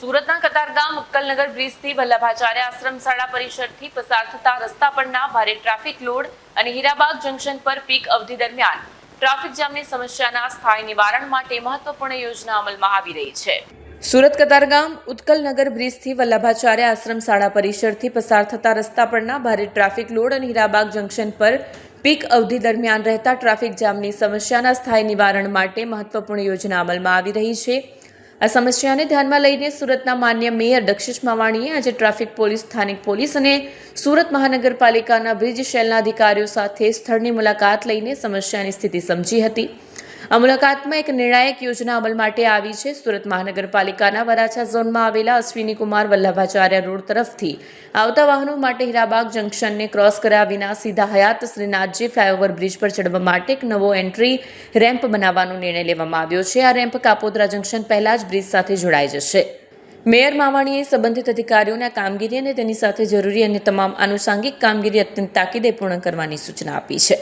સુરતના કતારગામ ઉત્કલનગર બ્રિજથી વલ્લભાચાર્ય આશ્રમ શાળા પરિસરથી પસાર થતા રસ્તા પરના ભારે ટ્રાફિક લોડ અને હીરાબાગ જંકશન પર પીક અવધિ દરમિયાન ટ્રાફિક જામની સમસ્યાના સ્થાયી નિવારણ માટે મહત્વપૂર્ણ યોજના અમલમાં આવી રહી છે. સુરત કતારગામ ઉત્કલનગર બ્રિજથી વલ્લભાચાર્ય આશ્રમ શાળા પરિસરથી પસાર થતા રસ્તા પરના ભારે ટ્રાફિક લોડ અને હીરાબાગ જંકશન પર પીક અવધિ દરમિયાન રહેતા ટ્રાફિક જામની સમસ્યાના સ્થાયી નિવારણ માટે મહત્વપૂર્ણ યોજના અમલમાં આવી રહી છે. આ સમસ્યાને ધ્યાનમાં લઈને સુરતના માન્ય મેયર દક્ષિશ માવાણીએ આજે ટ્રાફિક પોલીસ, સ્થાનિક પોલીસ અને સુરત મહાનગરપાલિકાના બ્રિજ શેલના અધિકારીઓ સાથે સ્થળની મુલાકાત લઈને સમસ્યાની સ્થિતિ સમજી હતી. આ મુલાકાતમાં એક નિર્ણાયક યોજના અમલ માટે આવી છે. સુરત મહાનગરપાલિકાના વરાછા ઝોનમાં આવેલા અશ્વિની કુમાર વલ્લભાચાર્ય રોડ તરફથી આવતા વાહનો માટે હીરાબાગ જંકશનને ક્રોસ કર્યા વિના સીધા હયાત શ્રીનાથજી ફ્લાયઓવર બ્રિજ પર ચડવા માટે એક નવો એન્ટ્રી રેમ્પ બનાવવાનો નિર્ણય લેવામાં આવ્યો છે. આ રેમ્પ કાપોદ્રા જંકશન પહેલા જ બ્રિજ સાથે જોડાઈ જશે. મેયર માવાણીએ સંબંધિત અધિકારીઓને કામગીરી અને તેની સાથે જરૂરી અને તમામ આનુષાંગિક કામગીરી અત્યંત તાકીદે પૂર્ણ કરવાની સૂચના આપી છે.